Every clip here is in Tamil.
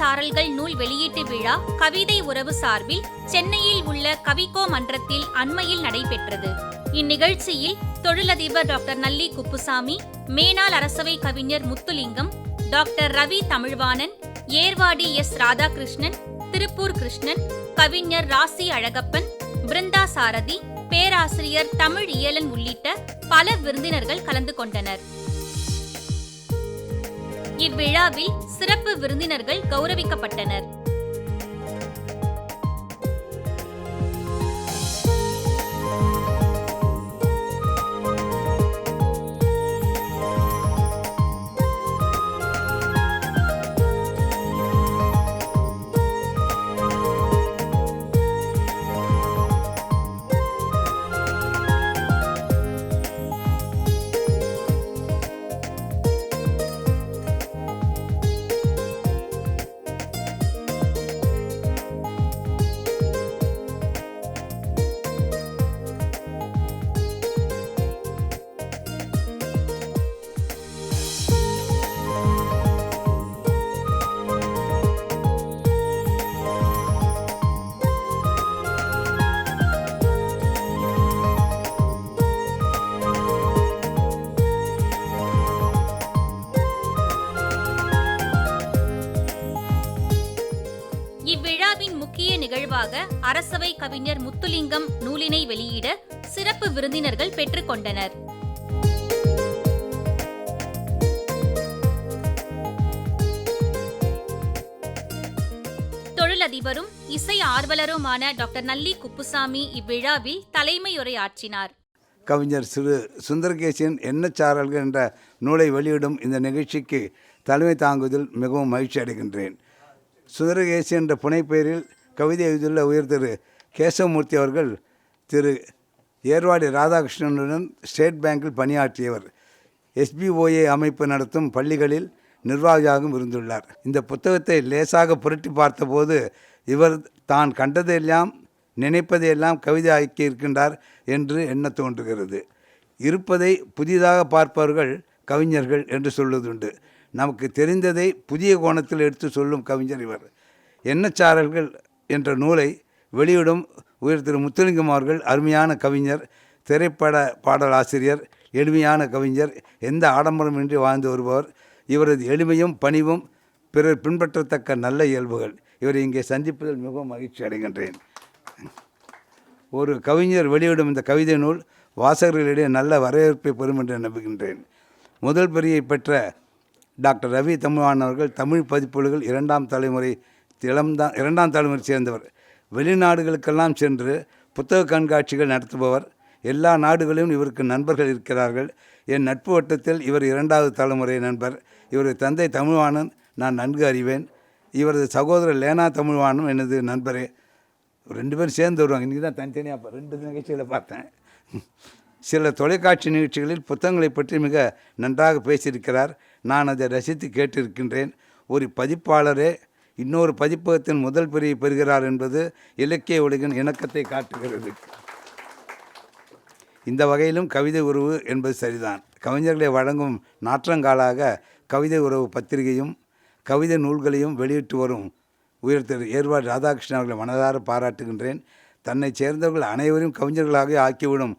சாரல்கள் நூல் வெளியீட்டு விழா கவிதை உறவு சார்பில் சென்னையில் உள்ள கவிக்கோ மன்றத்தில் அண்மையில் நடைபெற்றது. இந்நிகழ்ச்சியில் தொழிலதிபர் டாக்டர் நல்லி குப்புசாமி மேனாள் அரசவை கவிஞர் முத்துலிங்கம் டாக்டர் ரவி தமிழ்வாணன் ஏர்வாடி எஸ் ராதாகிருஷ்ணன் திருப்பூர் கிருஷ்ணன் கவிஞர் ராசி அழகப்பன் பிருந்தா சாரதி பேராசிரியர் தமிழ் இயலன் உள்ளிட்ட பல விருந்தினர்கள் கலந்து கொண்டனர். இவ்விழாவில் சிறப்பு விருந்தினர்கள் கௌரவிக்கப்பட்டனர். கவிஞர் முத்துலிங்கம் நூலினை வெளியிட சிறப்பு விருந்தினர்கள் பெற்றுக்கொண்டனர் தொழிலதிபரும் இசை ஆர்வலருமான டாக்டர் நல்லி குப்புசாமி இவ்விழாவில் தலைமையுரையாற்றினார். கவிஞர் சிறு சுந்தரகேசியன் எண்ணச்சாரல்கள் என்ற நூலை வெளியிடும் இந்த நிகழ்ச்சிக்கு தலைமை தாங்குவதில் மிகவும் மகிழ்ச்சி அடைகின்றேன். சுந்தரகேசி என்ற புனைப்பெயரில் கவிதை எழுதியுள்ள உயர் திரு கேசவமூர்த்தி அவர்கள் திரு ஏர்வாடி ராதாகிருஷ்ணனுடன் ஸ்டேட் பேங்கில் பணியாற்றியவர். எஸ்பிஓஏ அமைப்பு நடத்தும் பள்ளிகளில் நிர்வாகியாகவும் இருந்துள்ளார். இந்த புத்தகத்தை லேசாக புரட்டி பார்த்தபோது இவர் தான் கண்டதையெல்லாம் நினைப்பதையெல்லாம் கவிதை ஆக்கி இருக்கின்றார் என்று எண்ண தோன்றுகிறது. இருப்பதை புதிதாக பார்ப்பவர்கள் கவிஞர்கள் என்று சொல்வதுண்டு நமக்கு தெரிந்ததை புதிய கோணத்தில் எடுத்து சொல்லும் கவிஞர் இவர். எண்ணச்சாரல்கள் என்ற நூலை வெளியிடும் உயர் திரு முத்துலிங்கம் அவர்கள் அருமையான கவிஞர் திரைப்பட பாடலாசிரியர் எளிமையான கவிஞர் எந்த ஆடம்பரமின்றி வாழ்ந்து வருபவர். இவரது எளிமையும் பணிவும் பிறர் பின்பற்றத்தக்க நல்ல இயல்புகள். இவரை இங்கே சந்திப்பதில் மிகவும் மகிழ்ச்சி அடைகின்றேன். ஒரு கவிஞர் வெளியிடும் இந்த கவிதை நூல் வாசகர்களிடையே நல்ல வரவேற்பை பெறும் என்று நம்புகின்றேன். முதல் பரியை பெற்ற டாக்டர் ரவி தமிழ்வான் அவர்கள் தமிழ் பதிப்புகள் இரண்டாம் தலைமுறை இளம்தான் இரண்டாம் தலைமுறை சேர்ந்தவர். வெளிநாடுகளுக்கெல்லாம் சென்று புத்தக கண்காட்சிகள் நடத்துபவர். எல்லா நாடுகளிலும் இவருக்கு நண்பர்கள் இருக்கிறார்கள். என் நட்பு வட்டத்தில் இவர் இரண்டாவது தலைமுறை நண்பர். இவரது தந்தை தமிழ்வாணன் நான் நன்கு அறிவேன். இவரது சகோதரர் லேனா தமிழ்வானும் எனது நண்பரே. ரெண்டு பேரும் சேர்ந்து வருவாங்க. இன்றைக்கி தான் தனித்தனியாக ரெண்டு நிகழ்ச்சிகளை பார்த்தேன். சில தொலைக்காட்சி நிகழ்ச்சிகளில் புத்தகங்களை பற்றி மிக நன்றாக பேசியிருக்கிறார். நான் அதை ரசித்து கேட்டிருக்கின்றேன். ஒரு பதிப்பாளரே இன்னொரு பதிப்பகத்தின் முதல் பிரிவை பெறுகிறார் என்பது இலக்கிய உலகின் இணக்கத்தை காட்டுகிறது. இந்த வகையிலும் கவிதை உறவு என்பது சரிதான். கவிஞர்களை வழங்கும் நாற்றங்காலாக கவிதை உறவு பத்திரிகையும் கவிதை நூல்களையும் வெளியிட்டு வரும் உயர் திரு ஏர்வாடு ராதாகிருஷ்ணன் அவர்களை மனதார பாராட்டுகின்றேன். தன்னை சேர்ந்தவர்கள் அனைவரையும் கவிஞர்களாக ஆக்கிவிடும்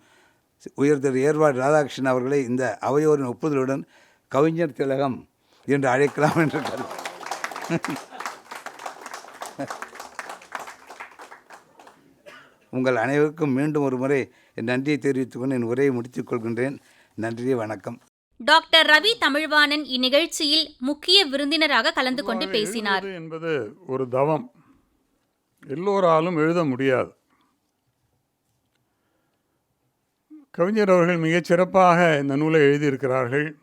உயர் திரு ஏர்வாடு ராதாகிருஷ்ணன் அவர்களை இந்த அவையோரின் ஒப்புதலுடன் கவிஞர் திலகம் என்று அழைக்கலாம் என்று கருத்து. உங்கள் அனைவருக்கும் மீண்டும் ஒரு முறை என் நன்றியை தெரிவித்துக் கொண்டு என் உரையை முடித்துக் கொள்கின்றேன். நன்றி வணக்கம். டாக்டர் ரவி தமிழ்வாணன் இந்நிகழ்ச்சியில் முக்கிய விருந்தினராக கலந்து கொண்டு பேசினார். என்பது ஒரு தவம். எல்லோராலும் எழுத முடியாது. கவிஞர் அவர்கள் மிகச் சிறப்பாக இந்த நூலை எழுதியிருக்கிறார்கள்.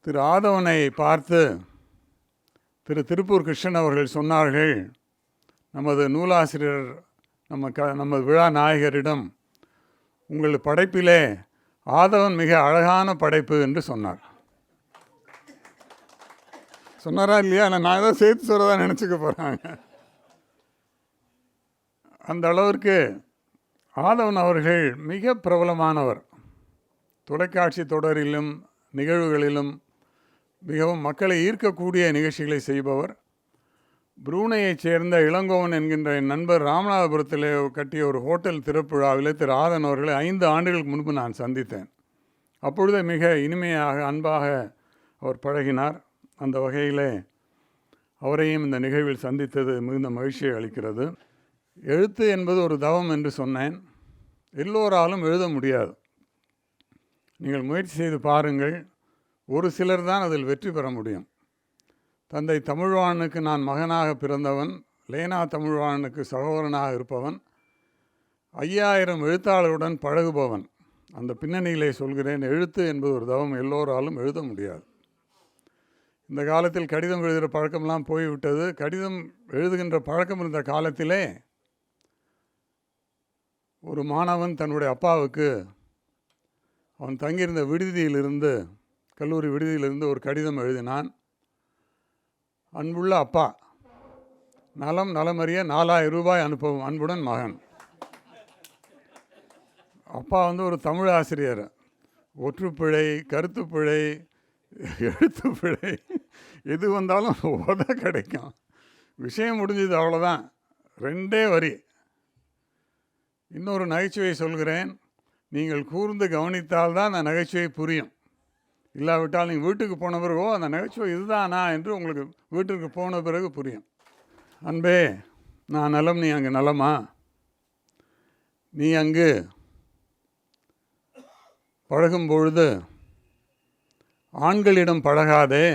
திரு ஆதவனை பார்த்து திரு திருப்பூர் கிருஷ்ணன் அவர்கள் சொன்னார்கள் நமது நூலாசிரியர் நம்ம க நமது விழா நாயகரிடம் உங்கள் படைப்பிலே ஆதவன் மிக அழகான படைப்பு என்று சொன்னார். சொன்னாரா இல்லையா? நான் நான் ஏதோ சேர்த்து சொல்கிறதா நினச்சிக்க போகிறாங்க அந்த அளவிற்கு ஆதவன் அவர்கள் மிக பிரபலமானவர். தொலைக்காட்சி தொடரிலும் நிகழ்வுகளிலும் மிகவும் மக்களை ஈர்க்கக்கூடிய நிகழ்ச்சிகளை செய்பவர். புரூனையைச் சேர்ந்த இளங்கோவன் என்கின்ற என் நண்பர் ராமநாதபுரத்தில் கட்டிய ஒரு ஹோட்டல் திறப்புழாவில் திரு. ஆதன் அவர்களை ஐந்து ஆண்டுகளுக்கு முன்பு நான் சந்தித்தேன். அப்பொழுதே மிக இனிமையாக அன்பாக அவர் பழகினார். அந்த வகையிலே அவரையும் இந்த நிகழ்வில் சந்தித்தது மிகுந்த மகிழ்ச்சியை அளிக்கிறது. எழுத்து என்பது ஒரு தவம் என்று சொன்னேன். எல்லோராலும் எழுத முடியாது. நீங்கள் முயற்சி செய்து பாருங்கள். ஒரு சிலர் தான் அதில் வெற்றி பெற முடியும். தந்தை தமிழ்வாணனுக்கு நான் மகனாக பிறந்தவன் லேனா தமிழ்வாணனுக்கு சகோதரனாக இருப்பவன் ஐயாயிரம் எழுத்தாளருடன் பழகுபவன். அந்த பின்னணியிலே சொல்கிறேன் எழுத்து என்பது ஒரு தவம் எல்லோராலும் எழுத முடியாது. இந்த காலத்தில் கடிதம் எழுதுகிற பழக்கம்லாம் போய்விட்டது. கடிதம் எழுதுகின்ற பழக்கம் இருந்த காலத்திலே ஒரு மாணவன் தன்னுடைய அப்பாவுக்கு அவன் தங்கியிருந்த விடுதியிலிருந்து கல்லூரி விடுதியிலிருந்து ஒரு கடிதம் எழுதினான். அன்புள்ள அப்பா நலம் நலமறிய நாலாயிரம் ரூபாய் அனுப்பவும் அன்புடன் மகன். அப்பா வந்து ஒரு தமிழ் ஆசிரியர். ஒற்றுப்பிழை கருத்துப்பிழை எழுத்துப்பிழை எது வந்தாலும் உத கிடைக்கும். விஷயம் முடிஞ்சது அவ்வளோதான் ரெண்டே வரி. இன்னொரு நகைச்சுவை சொல்கிறேன். நீங்கள் கூர்ந்து கவனித்தால் தான் அந்த நகைச்சுவை புரியும். இல்லாவிட்டால் நீங்கள் வீட்டுக்கு போன பிறகோ அந்த நகைச்சுவை இதுதானா என்று உங்களுக்கு வீட்டுக்கு போன பிறகு புரியும். அன்பே நான் நலம் நீ அங்கே நலமா? நீ அங்கு பழகும் பொழுது ஆண்களிடம் பழகாதே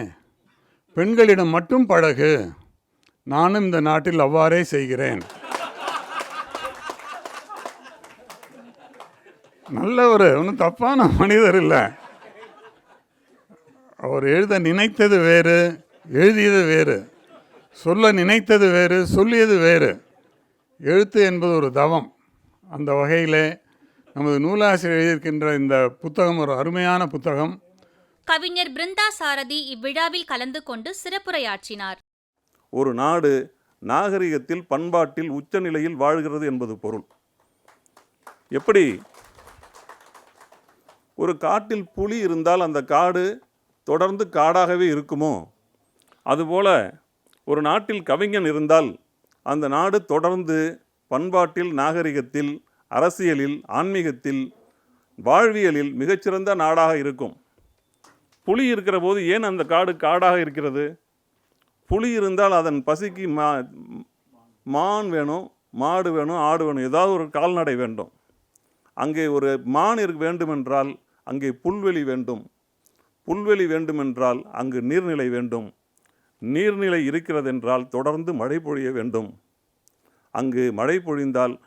பெண்களிடம் மட்டும் பழகு. நானும் இந்த நாட்டில் அவ்வாறே செய்கிறேன். நல்ல ஒரு ஒன்றும் தப்பான மனிதர் இல்லை. அவர் எழுத நினைத்தது வேறு எழுதியது வேறு சொல்ல நினைத்தது வேறு சொல்லியது வேறு. எழுத்து என்பது ஒரு தவம். அந்த வகையிலே நமது நூலாசிரியர் எழுதியிருக்கின்ற இந்த புத்தகம் ஒரு அருமையான புத்தகம். கவிஞர் பிருந்தா சாரதி இவ்விழாவில் கலந்து கொண்டு சிறப்புரையாற்றினார். ஒரு நாடு நாகரிகத்தில் பண்பாட்டில் உச்சநிலையில் வாழ்கிறது என்பது பொருள். எப்படி? ஒரு காட்டில் புலி இருந்தால் அந்த காடு தொடர்ந்து காடாகவே இருக்குமோ? அதுபோல் ஒரு நாட்டில் கவிஞன் இருந்தால் அந்த நாடு தொடர்ந்து பண்பாட்டில் நாகரிகத்தில் அரசியலில் ஆன்மீகத்தில் வாழ்வியலில் மிகச்சிறந்த நாடாக இருக்கும். புலி இருக்கிற போது ஏன் அந்த காடு காடாக இருக்கிறது? புலி இருந்தால் அதன் பசிக்கு மா மான் வேணும் மாடு வேணும் ஆடு வேணும் ஏதாவது ஒரு கால்நடை வேண்டும். அங்கே ஒரு மான் இருக்க வேண்டுமென்றால் அங்கே புல்வெளி வேண்டும். புல்வெளி வேண்டுமென்றால் அங்கு நீர்நிலை வேண்டும். நீர்நிலை இருக்கிறதென்றால் தொடர்ந்து மழை பொழிய வேண்டும். அங்கு மழை பொழிந்தால்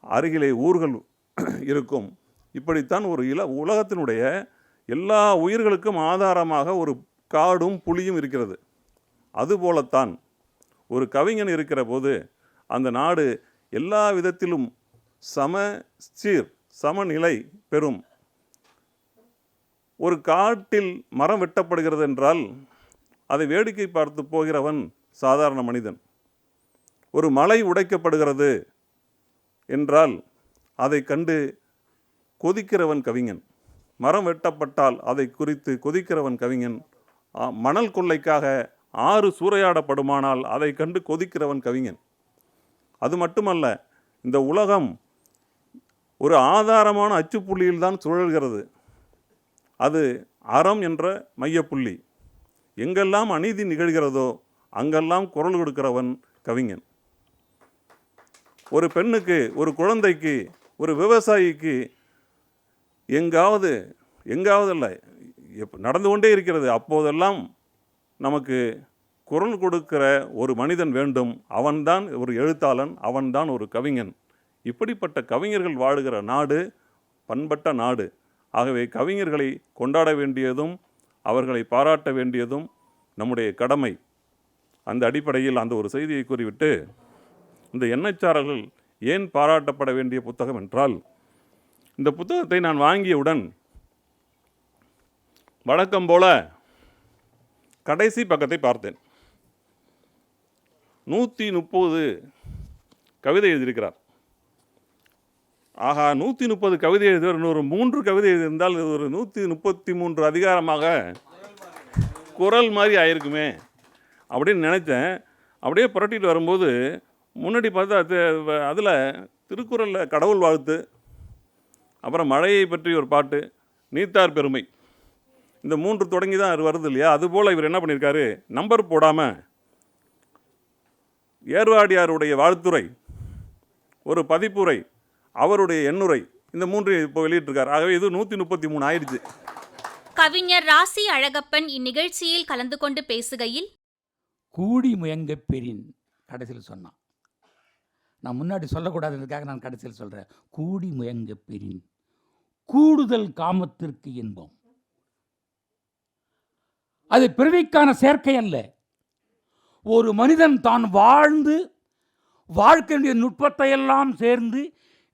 அருகிலே ஊர்கள் இருக்கும். இப்படித்தான் ஒரு இல உலகத்தினுடைய எல்லா உயிர்களுக்கும் ஆதாரமாக ஒரு காடும் புலியும் இருக்கிறது. அதுபோலத்தான் ஒரு கவிஞன் இருக்கிற போது அந்த நாடு எல்லா விதத்திலும் சம சீர் சமநிலை பெறும். ஒரு காட்டில் மரம் வெட்டப்படுகிறது என்றால் அதை வேடிக்கை பார்த்து போகிறவன் சாதாரண மனிதன். ஒரு மலை உடைக்கப்படுகிறது என்றால் அதை கண்டு கொதிக்கிறவன் கவிஞன். மரம் வெட்டப்பட்டால் அதை குறித்து கொதிக்கிறவன் கவிஞன். மணல் கொள்ளைக்காக ஆறு சூறையாடப்படுமானால் அதை கண்டு கொதிக்கிறவன் கவிஞன். அது மட்டுமல்ல இந்த உலகம் ஒரு ஆதாரமான அச்சுப்புள்ளியில்தான் சுழல்கிறது. அது அறம் என்ற மையப்புள்ளி. எங்கெல்லாம் அநீதி நிகழ்கிறதோ அங்கெல்லாம் குரல் கொடுக்கிறவன் கவிஞன். ஒரு பெண்ணுக்கு ஒரு குழந்தைக்கு ஒரு விவசாயிக்கு எங்காவது எங்காவது இல்லை எப்போ நடந்து கொண்டே இருக்கிறது. அப்போதெல்லாம் நமக்கு குரல் கொடுக்கிற ஒரு மனிதன் வேண்டும். அவன்தான் ஒரு எழுத்தாளன் அவன்தான் ஒரு கவிஞன். இப்படிப்பட்ட கவிஞர்கள் வாழுகிற நாடு பண்பட்ட நாடு. ஆகவே கவிஞர்களை கொண்டாட வேண்டியதும் அவர்களை பாராட்ட வேண்டியதும் நம்முடைய கடமை. அந்த அடிப்படையில் அந்த ஒரு செய்தியை கூறிவிட்டு இந்த எண்ணச்சாரல்கள் ஏன் பாராட்டப்பட வேண்டிய புத்தகம் என்றால் இந்த புத்தகத்தை நான் வாங்கியவுடன் வழக்கம் போல கடைசி பக்கத்தை பார்த்தேன். நூற்றி முப்பது கவிதை எழுதியிருக்கிறார். ஆகா நூற்றி முப்பது கவிதை எழுதியவர் இன்னொரு மூன்று கவிதை எழுதியிருந்தால் இது ஒரு நூற்றி முப்பத்தி மூன்று அதிகாரமாக குரல் மாதிரி ஆயிருக்குமே அப்படின்னு நினச்சேன் அப்படியே புரட்டிட்டு வரும்போது முன்னாடி பார்த்தா அதில் திருக்குறளில் கடவுள் வாழ்த்து அப்புறம் மழையை பற்றி ஒரு பாட்டு நீத்தார் பெருமை இந்த மூன்று தொடங்கி தான் வருது இல்லையா? அதுபோல் இவர் என்ன பண்ணியிருக்காரு? நம்பர் போடாமல் ஏர்வாடியாருடைய வாழ்த்துரை ஒரு பதிப்புரை அவருடைய எண்ணுரை இந்த மூன்று இப்போ வெளியிட்டிருக்கார். ஆகவே இது நூற்றி முப்பத்தி மூணு ஆயிடுச்சு. கவிஞர் ராசி அழகப்பன் இந்நிகழ்ச்சியில் கலந்து கொண்டு பேசுகையில் கூடி முயங்க பெறின் கடைசியில் சொன்னான். நான் முன்னாடி சொல்லக்கூடாதுன்றதுக்காக நான் கடைசியில் சொல்கிறேன் கூடி முயங்க பெறின் கூடுதல் காமத்திற்கு இன்பம் அது பிறவிக்கான சேர்க்கை அல்ல. ஒரு மனிதன் தான் வாழ்ந்து வாழ்க்கையுடைய நுட்பத்தை எல்லாம் சேர்ந்து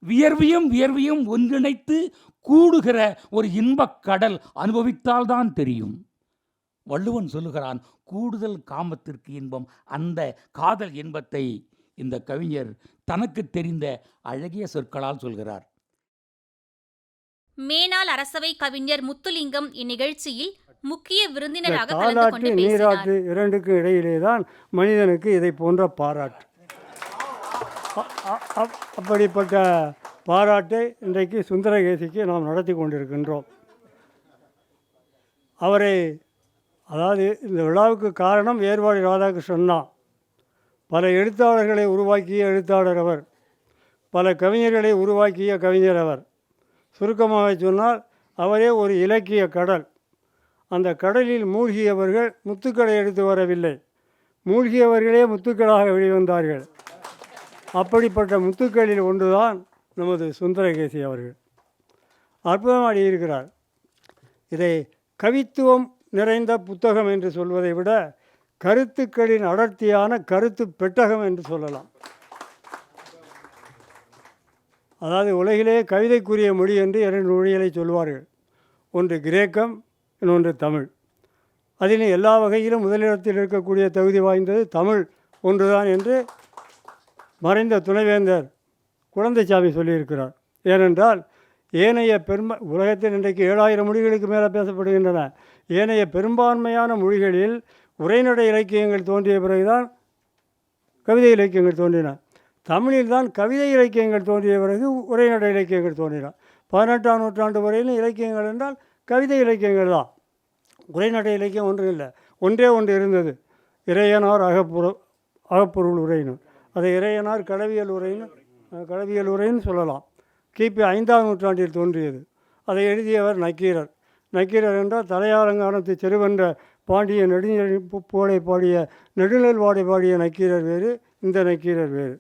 வியர்வையும் வியர்வையும் ஒன்றிணைத்து கூடுகிற ஒரு இன்பக் கடல் அனுபவித்தால்தான் தெரியும். வள்ளுவன் சொல்லுகிறான் கூடுதல் காமத்திற்கு இன்பம். அந்த காதல் இன்பத்தை இந்த கவிஞர் தனக்கு தெரிந்த அழகிய சொற்களால் சொல்கிறார். மேனாள் அரசவை கவிஞர் முத்துலிங்கம் இந்நிகழ்ச்சியில் முக்கிய விருந்தினராக நீராட்டு இரண்டுக்கும் இடையிலே தான் மனிதனுக்கு இதை போன்ற பாராட்டு. அப்படிப்பட்ட பாராட்டை இன்றைக்கு சுந்தரகேசிக்கு நாம் நடத்தி கொண்டிருக்கின்றோம். அவரை அதாவது இந்த விழாவுக்கு காரணம் ஏர்வாடி ராதாகிருஷ்ணன் தான். பல எழுத்தாளர்களை உருவாக்கிய எழுத்தாளர் அவர். பல கவிஞர்களை உருவாக்கிய கவிஞர் அவர். சுருக்கமாக சொன்னால் அவரே ஒரு இலக்கிய கடல். அந்த கடலில் மூழ்கியவர்கள் முத்துக்களை எடுத்து வரவில்லை. மூழ்கியவர்களே முத்துக்களாக வெளிவந்தார்கள். அப்படிப்பட்ட முத்துக்களில் ஒன்றுதான் நமது சுந்தரகேசி அவர்கள். அற்புதமாடி இருக்கிறார் இதை கவித்துவம் நிறைந்த புத்தகம் என்று சொல்வதை விட கருத்துக்களின் அடர்த்தியான கருத்து பெட்டகம் என்று சொல்லலாம். அதாவது உலகிலே கவிதைக்குரிய மொழி என்று இரண்டு மொழிகளை சொல்வார்கள். ஒன்று கிரேக்கம் இன்னொன்று தமிழ். அதில் எல்லா வகையிலும் முதலிடத்தில் இருக்கக்கூடிய தகுதி வாய்ந்தது தமிழ் ஒன்றுதான் என்று மறைந்த துணைவேந்தர் குழந்தைசாமி சொல்லியிருக்கிறார். ஏனென்றால் ஏனைய பெரும்ப உலகத்தில் இன்றைக்கு ஏழாயிரம் மொழிகளுக்கு மேலே பேசப்படுகின்றன. ஏனைய பெரும்பான்மையான மொழிகளில் உரைநடை இலக்கியங்கள் தோன்றிய பிறகுதான் கவிதை இலக்கியங்கள் தோன்றின. தமிழில் தான் கவிதை இலக்கியங்கள் தோன்றிய பிறகு உரைநடை இலக்கியங்கள் தோன்றின. பதினெட்டாம் நூற்றாண்டு வரையிலும் இலக்கியங்கள் என்றால் கவிதை இலக்கியங்கள் தான். உரைநடை இலக்கியம் ஒன்றும் இல்லை. ஒன்றே ஒன்று இருந்தது. இறையனார் அகப்புற அகப்பொருள் உரையினர் அதை இறையனார் கடவியல் உரைன்னு கடவியல் உரைன்னு சொல்லலாம். கிபி ஐந்தாம் நூற்றாண்டில் தோன்றியது. அதை எழுதியவர் நக்கீரர். நக்கீரர் என்றால் தலையாலங்கானத்து செருவென்ற பாண்டிய நெடுஞ்செழி போடை பாடிய நெடுநெல் வாடை பாடிய நக்கீரர் வேறு இந்த நக்கீரர் வேறு.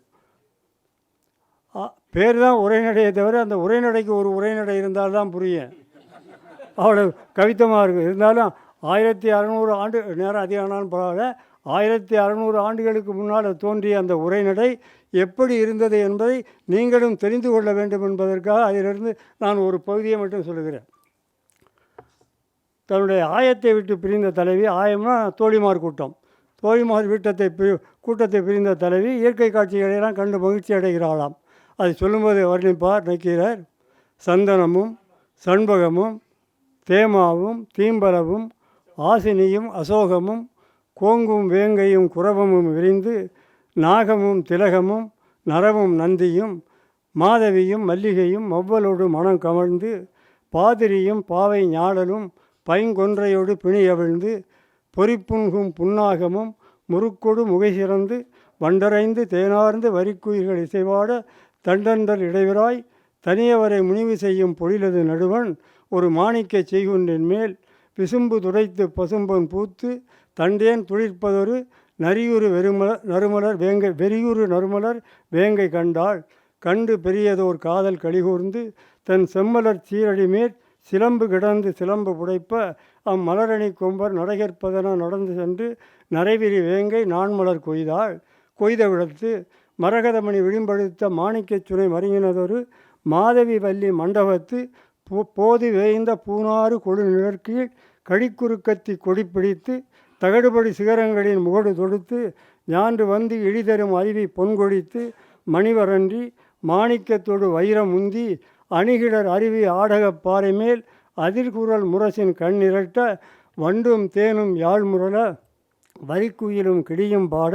பேர் தான் உரைநடையை தவிர அந்த உரைநடைக்கு ஒரு உரைநடை இருந்தால் தான் புரியும். அவ்வளோ கவித்தமாக இருக்கும் இருந்தாலும் ஆயிரத்தி அறநூறு ஆண்டு நேரம் அதிகம் ஆனாலும் பரவாயில்ல. ஆயிரத்தி அறநூறு ஆண்டுகளுக்கு முன்னால் தோன்றிய அந்த உரைநடை எப்படி இருந்தது என்பதை நீங்களும் தெரிந்து கொள்ள வேண்டும் என்பதற்காக அதிலிருந்து நான் ஒரு பகுதியை மட்டும் சொல்லுகிறேன். தன்னுடைய ஆயத்தை விட்டு பிரிந்த தலைவி ஆயம்னா தோழிமார் கூட்டம். தோழிமார் வீட்டத்தை பிரி கூட்டத்தை பிரிந்த தலைவி இயற்கை காட்சிகளையெல்லாம் கண்டு மகிழ்ச்சி அடைகிறாளாம். அதை சொல்லும்போது வர்ணிப்பார் நக்கீரர் சந்தனமும் சண்பகமும் தேமாவும் தீம்பலவும் ஆசினியும் அசோகமும் கோங்கும் வேங்கையும் குரவமும் விரிந்து நாகமும் திலகமும் நரவும் நந்தியும் மாதவியும் மல்லிகையும் மவ்வலோடு மனம் கமழ்ந்து பாதிரியும் பாவை ஞாழலும் பைங்கொன்றையோடு பிணியவிழ்ந்து பொறிப்புண்கும் புன்னாகமும் முறுக்கொடு முகை சிறந்து வண்டரைந்து தேனார்ந்து வரிக்குயிர்கள் இசைவாட தண்டண்டல் இடைவிராய் தனியவரை முனிவு செய்யும் பொழிலது நடுவன் ஒரு மாணிக்கச் செய்குன்றின் மேல் விசும்பு துடைத்து பசும்பொன் பூத்து தண்டேன் துளிர்ப்பதொரு நரியுறு வெறுமலர் நறுமலர் வேங்கை வெறியுறு நறுமலர் வேங்கை கண்டாள். கண்டு பெரியதோர் காதல் கழிகூர்ந்து தன் செம்மலர் சீரடி மேற் சிலம்பு கிடந்து சிலம்பு புடைப்ப அம்மலரணி கொம்பர் நடைகற்பதன நடந்து சென்று நரைவிரி வேங்கை நான்மலர் கொய்தாள். கொய்த விடத்து மரகதமணி விளிம்படுத்த மாணிக்கச் சுனை மருங்கினதொரு மாதவி வள்ளி மண்டபத்து போ போது வேய்ந்த பூனாறு கொழு நிழற்கீழ் கழிக்குறுக்கத்தி கொடி பிடித்து தகடுபடி சிகரங்களின் முகடு தொடுத்து ஞான்று வந்து இழிதரும் அருவி பொன்கொடித்து மணிவரன்றி மாணிக்கத்தோடு வைரம் உந்தி அணிகிடர் அருவி ஆடகப் பாறை மேல் அதிர்குரல் முரசின் கண்ணிரட்ட வண்டும் தேனும் யாழ் முரள வரிக்குயிலும் கிடியும் பாட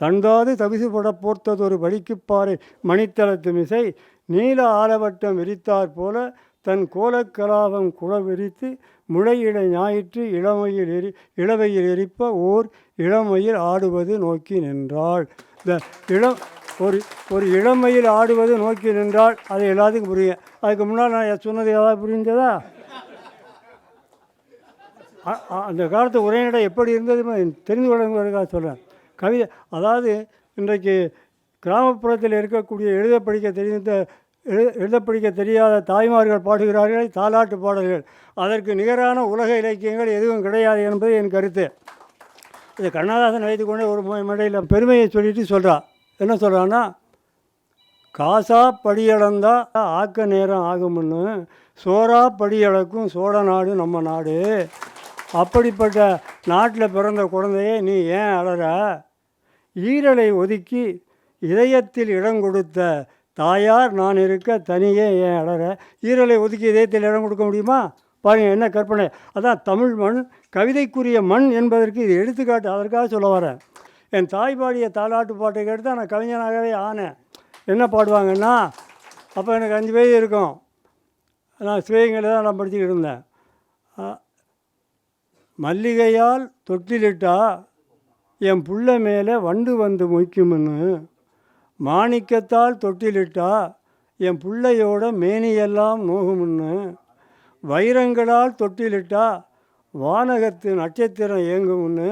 தண்டாது தவிசுபட போர்த்ததொரு வலிக்குப்பாறை மணித்தளத்து மிசை நீல ஆலவட்டம் விரித்தாற் போல தன் கோலக்கலாபம் குளவிரித்து முளையிட ஞாயிற்று இளமையில் எரி இளவையில் எரிப்ப ஓர் இளமையில் ஆடுவது நோக்கி நின்றாள். இந்த இளம் ஒரு ஒரு இளமையில் ஆடுவது நோக்கி நின்றால் அது எல்லாத்துக்கும் புரியும் அதுக்கு முன்னால் நான் சொன்னது ஏதாவது புரிஞ்சதா அந்த காலத்து உரைநடை எப்படி இருந்தது தெரிந்து கொள்ளுங்கிறதுக்காக சொல்கிறேன் கவிதை அதாவது இன்றைக்கு கிராமப்புறத்தில் இருக்கக்கூடிய எழுத படிக்க தெரிந்த எழு எழுத படிக்க தெரியாத தாய்மார்கள் பாடுகிறார்கள் தாலாட்டு பாடல்கள். அதற்கு நிகரான உலக இலக்கியங்கள் எதுவும் கிடையாது என்பது என் கருத்து. இது கண்ணதாசன் வைத்துக்கொண்டே ஒரு ம- மேடையில் பெருமையை சொல்லிட்டு சொல்கிறா என்ன சொல்கிறான்னா காசா படியளந்தா ஆக்க நேரம் ஆகும்னு சோறா படியளக்கும் சோழ நாடு நம்ம நாடு. அப்படிப்பட்ட நாட்டில் பிறந்த குழந்தையை நீ ஏன் அழற? ஈரலை ஒதுக்கி இதயத்தில் இடம் கொடுத்த தாயார் நான் இருக்க தனியே ஏன் அழற ஈரலை ஒதுக்கி இதயத்தில் இடம் கொடுக்க முடியுமா? பாருங்கள் என்ன கற்பனை. அதான் தமிழ் மண் கவிதைக்குரிய மண் என்பதற்கு இது எடுத்துக்காட்டு. அதற்காக சொல்ல வரேன். என் தாய் பாடிய தாலாட்டு பாட்டை கேட்டு தான் நான் கவிஞனாகவே ஆனேன். என்ன பாடுவாங்கன்னா அப்போ எனக்கு அஞ்சு வயது இருக்கும். நான் சிவகங்கையில் தான் நான் படிச்சுக்கிட்டு இருந்தேன். மல்லிகையால் தொட்டிலிட்டா என் புள்ள மேலே வண்டு வந்து மொய்க்கும்னு மாணிக்கத்தால் தொட்டிலிட்டா என் பிள்ளையோட மேனியெல்லாம் நோகும்னு வைரங்களால் தொட்டிலிட்டா வானகத்து நட்சத்திரம் ஏங்கும்னு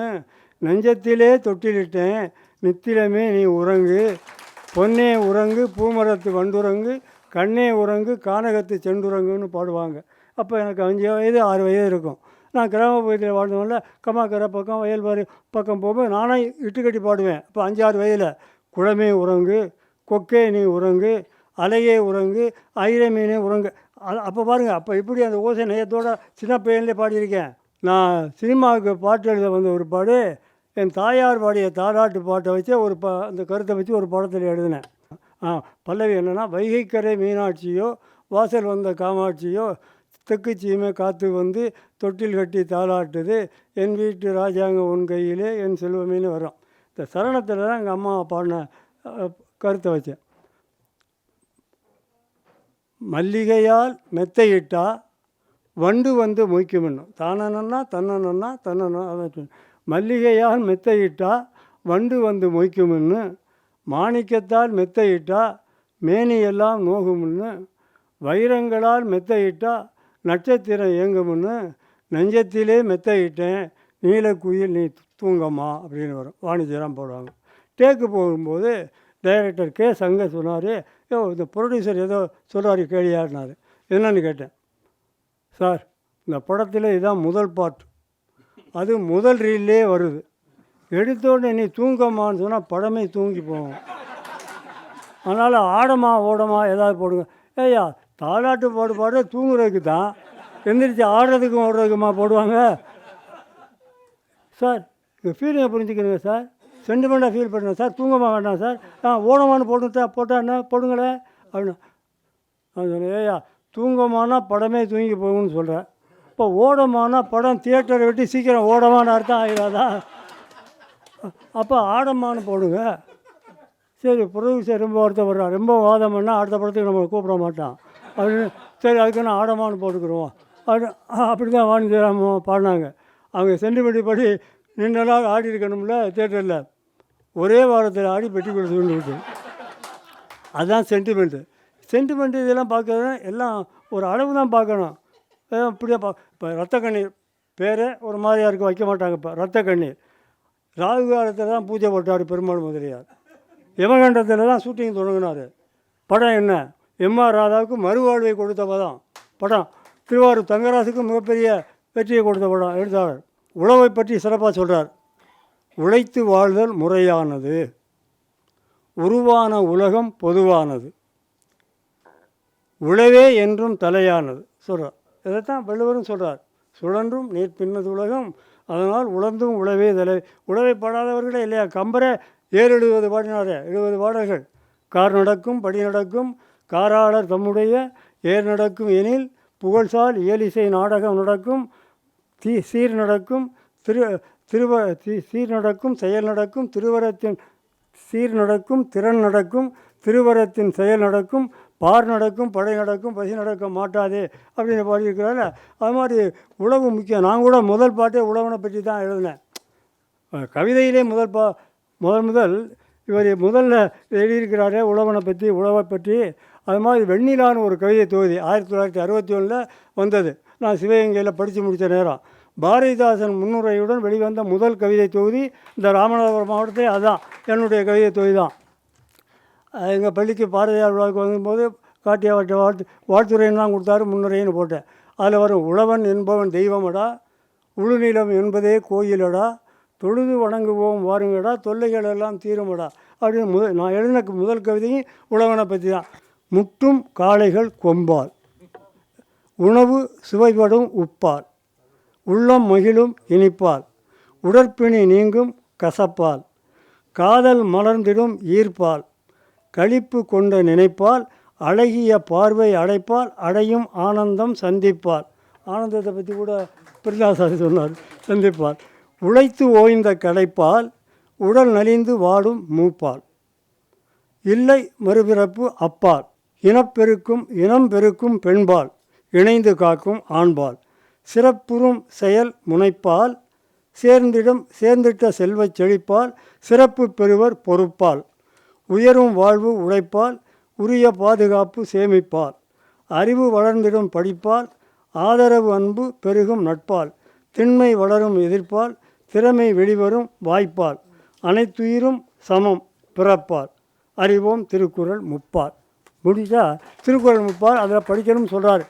நெஞ்சத்திலே தொட்டிலிட்டேன். நித்திரமே நீ உறங்கு பொன்னே உறங்கு பூமரத்து வண்டுறங்கு கண்ணே உறங்கு கானகத்து செண்டுறங்குன்னு பாடுவாங்க. அப்போ எனக்கு அஞ்சு வயது ஆறு வயது இருக்கும். நான் கிராமப்புறத்தில் வாழ்ந்தவங்கள கம்மாக்கரை பக்கம் வயல்வாரி பக்கம் போகும்போது நானே இட்டுக்கட்டி பாடுவேன். அப்போ ஆறு வயதில் குளமே உறங்கு கொக்கே நீ உறங்கு அலையே உறங்கு அயிரை மீனே உறங்கு. அது அப்போ பாருங்கள் அப்போ இப்படி அந்த ஓசை நயத்தோட சின்ன பையன்லேயே பாடியிருக்கேன். நான் சினிமாவுக்கு பாட்டு எழுத வந்த ஒரு பாடு என் தாயார் பாடிய தாலாட்டு பாட்டை வச்சு ஒரு ப அந்த கருத்தை வச்சு ஒரு படத்தில் எழுதினேன். ஆ பல்லவி என்னென்னா வைகைக்கரை மீனாட்சியோ வாசல் வந்த காமாட்சியோ தெக்குச்சியுமே காற்று வந்து தொட்டில் கட்டி தாளாட்டுது என் வீட்டு ராஜாங்க உன் கையிலே என் செல்வமேனு வரும் இந்த சரணத்தில் தான் எங்கள் அம்மா பாடின கருத்தை வச்சேன். மல்லிகையால் மெத்தையிட்டா வண்டு வந்து மொய்க்கும்னும் தானனா தன்னனா தன்னன்னா அதான் மல்லிகையால் மெத்தையிட்டா வண்டு வந்து மொய்க்கும்னு மாணிக்கத்தால் மெத்தையிட்டா மேனியெல்லாம் நோகும்னு. வைரங்களால் மெத்தையிட்டா நட்சத்திரம் இயங்கும்னு. நெஞ்சத்திலே மெத்தையிட்டேன். நீலக்குயில் நீ தூங்கம்மா அப்படின்னு வரும். வாணிஜெல்லாம் போடுவாங்க. டேக்கு போகும்போது டைரக்டர் கே சங்க சொன்னார் ஏ இந்த ப்ரொடியூசர் ஏதோ சொல்கிறாரு கேளியாருனாரு என்னன்னு கேட்டேன். சார் இந்த படத்தில் இதான் முதல் பாட்டு அது முதல் ரீல்லே வருது. எடுத்தோடனே நீ தூங்கம்மான்னு சொன்னால் படமே தூங்கி போகும். அதனால் ஆடமா ஓடமா ஏதாவது போடுங்க. ஏய்யா தாலாட்டு பாடு பாடு தூங்குறதுக்கு தான் எந்திரிச்சு ஆடுறதுக்கும் ஓடுறதுக்குமா போடுவாங்க? சார் இந்த ஃபீலிங்கை புரிஞ்சுக்கிறீங்க சார்? சென்டிமெண்ட்டாக ஃபீல் பண்ணுறேன் சார் தூங்கமாக வேண்டாம் சார். ஆ ஓடமான்னு போட்டுட்டா போட்டால் என்ன? போடுங்களேன் அப்படின்னு. நான் சொன்னேன் ஏய்யா தூங்கமானா படமே தூங்கி போகும்னு சொல்கிறேன் இப்போ ஓடமானா படம் தியேட்டரை விட்டு சீக்கிரம் ஓடமான்னு அர்த்தம் ஆகிடாதா அப்போ ஆடமான்னு போடுங்க. சரி ப்ரொடியூசர் ரொம்ப வருத்தப்படுறான். ரொம்ப வாதம் பண்ணால் அடுத்த படத்துக்கு நம்மளை கூப்பிட மாட்டான். அப்படின்னு சரி அதுக்கு நான் ஆடமான்னு போட்டுக்கிறோம் அப்படி அப்படி தான் வாணிஜராம பாடினாங்க. அவங்க சென்டிமெண்ட் படி நின்ற நாள் ஆடி இருக்கணும்ல தேட்டரில் ஒரே வாரத்தில் ஆடி பெட்டி கொடுத்து அதுதான் சென்டிமெண்ட்டு சென்டிமெண்ட் இதெல்லாம் பார்க்கறது எல்லாம் ஒரு அளவு தான் பார்க்கணும். அப்படியே இப்படியே பா இப்போ ரத்த கண்ணீர் பேரே ஒரு மாதிரியாக இருக்கு வைக்க மாட்டாங்க இப்போ. ரத்த கண்ணீர். ராகு காலத்தில் தான் பூஜை போட்டார் பெருமாள் முதலியார். யமகண்டத்தில் தான் ஷூட்டிங் தொடங்கினார். படம் என்ன? எம்ஆர் ராதாவுக்கு மறுவாழ்வை கொடுத்த தான் படம். திருவாரூர் தங்கராசுக்கு மிகப்பெரிய வெற்றியை கொடுத்த படம் எழுத்தாளர். உழவை பற்றி சிறப்பாக சொல்கிறார் உழைத்து வாழ்தல் முறையானது. உருவான உலகம் பொதுவானது. உழவே என்றும் தலையானது. சொல்கிறார் இதைத்தான் வள்ளுவரும் சொல்கிறார் சுழன்றும் நீர் பின்னது உலகம். அதனால் உழந்தும் உழவே தலை உழவை பாடாதவர்களே இல்லையா? கம்பரே ஏர் எழுபது பாடினாரே எழுபது பாடல்கள். கார் நடக்கும் படி நடக்கும். காராளர் தம்முடைய ஏர் நடக்கும் எனில் புகழ்சால் இயலிசை நாடகம் நடக்கும். தீ சீர் நடக்கும் திரு திருவ சீர் நடக்கும் செயல் நடக்கும் திருவரத்தின் சீர் நடக்கும் திறன் நடக்கும் திருவரத்தின் செயல் நடக்கும் பார் நடக்கும் படை நடக்கும் பசி நடக்க மாட்டாதே அப்படின்னு பாடியிருக்கிறாரு அது மாதிரி உழவு முக்கியம். நான் கூட முதல் பாட்டே உழவனை பற்றி தான் எழுதினேன். கவிதையிலே முதல் பா முதல் முதல் இவர் முதல்ல எழுதியிருக்கிறாரே உழவனை பற்றி உழவை பற்றி. அது மாதிரி வெண்ணிலான்னு ஒரு கவிதை தொகுதி ஆயிரத்தி தொள்ளாயிரத்தி அறுபத்தி ஒன்றில் வந்தது. நான் சிவகங்கையில் படித்து முடித்த நேரம். பாரதிதாசன் முன்னுரையுடன் வெளிவந்த முதல் கவிதை தொகுதி இந்த ராமநாதபுரம் மாவட்டத்தில் அதுதான். என்னுடைய கவிதை தொகுதி தான் எங்கள் பள்ளிக்கு பாரதியார் விழாவுக்கு வந்தபோது காட்டிய வாழ்த்து வாழ்த்து வாழ்த்துறைன்னு தான் கொடுத்தாரு முன்னுரைன்னு போட்டேன். அதில் வரும் உழவன் என்பவன் தெய்வமடா உழுநிலம் என்பதே கோயிலடா தொழுது வணங்குவோம் வாருங்கடா தொல்லைகள் எல்லாம் தீருமடா அப்படின்னு முதல் நான் எழுதின முதல் கவிதையும் உழவனை பற்றி தான் முட்டும் காளைகள் கொம்பால் உணவு சுவைபடும் உப்பால் உள்ளம் மகிழும் இனிப்பால் உடற்பிணி நீங்கும் கசப்பால் காதல் மலர்ந்திடும் ஈர்ப்பால் களிப்பு கொண்ட நினைப்பால் அழகிய பார்வை அடைப்பால் அடையும் ஆனந்தம் சந்திப்பால். ஆனந்தத்தை பற்றி கூட பிரிதாசாரி சொன்னார் சந்திப்பால். உழைத்து ஓய்ந்த கடைப்பால் உடல் நலிந்து வாடும் மூப்பால். இல்லை மறுபிறப்பு அப்பால் இனப்பெருக்கும் இனம் பெருக்கும் பெண்பால் இணைந்து காக்கும் ஆண்பால். சிறப்புறும் செயல் முனைப்பால் சேர்ந்திடும் சேர்ந்திட்ட செல்வச் செழிப்பால் சிறப்பு பெறுவர் பொறுப்பால். உயரும் வாழ்வு உழைப்பால் உரிய பாதுகாப்பு சேமிப்பால். அறிவு வளர்ந்திடும் படிப்பால் ஆதரவு அன்பு பெருகும் நட்பால். திண்மை வளரும் எதிர்ப்பால் திறமை வெளிவரும் வாய்ப்பால். அனைத்துயிரும் சமம் பிறப்பால். அறிவோம் திருக்குறள் முப்பால். முடிஞ்சால் திருக்குறள் முப்பால் அதில் படிக்கணும்னு சொல்கிறாரு